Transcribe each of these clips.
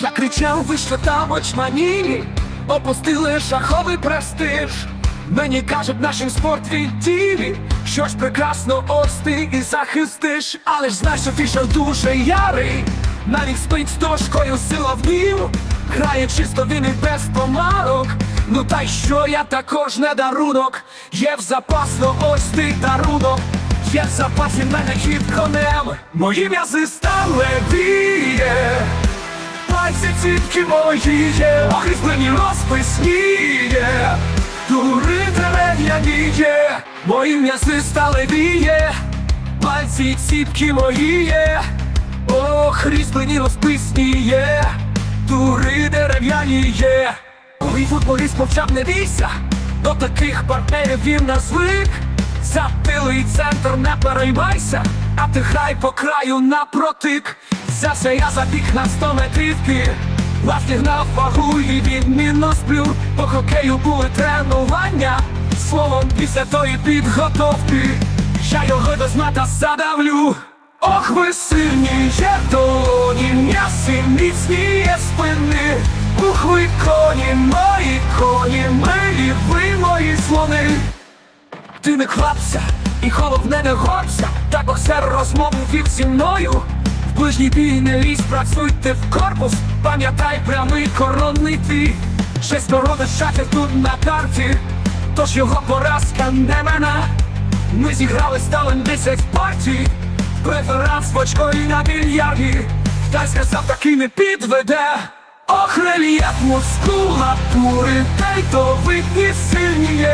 Я кричав, ви що там очманілі, опустили шаховий престиж. Мені кажуть, нашим спорт відділі, що ж прекрасно ось ти і захистиш, але ж знаєш, що дуже ярий, навіть спить з дошкою сила грає чисто він і без помарок. Ну та й що я також не дарунок, є в запасно ось ти дарунок. Є в запасі мене хід конем, мої м'язи стали віє. Пальці ціпки мої є, охріплені розписні є, дури дерев'яні є, мої м'язи стали віє, пальці ціпки мої є, охріплені розписні є, дури дерев'яні є. Мій футболіст мовчав не бійся, до таких партнерів він на звик. Запилий центр, не переймайся, а ти грай по краю напротик. Взявся я забіг на 100 метрівки, власне гнав вагу і відмінно сплю. По хокею були тренування, словом після тої підготовки. Я його до зната задавлю. Ох, ви сильні є долоні, м'ясі міцні є спини. Ух, ви коні, мої коні, милі, ви мої слони. Ти не хлапся, і головне не горця, так боксер розмову вів зі мною. Ближній бій не лізь, працюйте в корпус, пам'ятай прямий коронний твій. Шестеро шахів тут на карті, тож його поразка не мене. Ми зіграли сталим 10 партій, преферанс в очко і на більярді. Та сказав, таки не підведе. Ох, рельєф мускулатури, та й то видні сильні.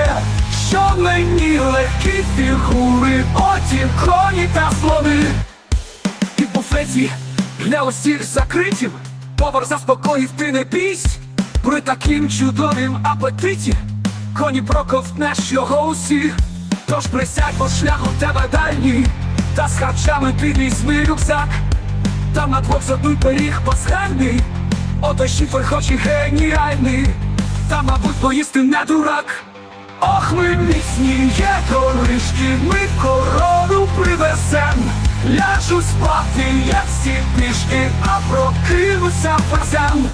Що мені легкі фігури, оті коні та слони. В для усіх закритім Повар заспокоїв ти не бійсь При таким чудовім апетиті Коні проковтнеш його усіх Тож присядь, бо шлях у тебе дальній. Та з харчами підвізьми рюкзак. Там на двох задуй пиріг пасхальний. Ото шифр хоч і геніальний. Та, мабуть, поїсти не дурак. Ох, ми міцні є коришки, ми. Ляжу спати, як всі пішки, а прокинуся фазем.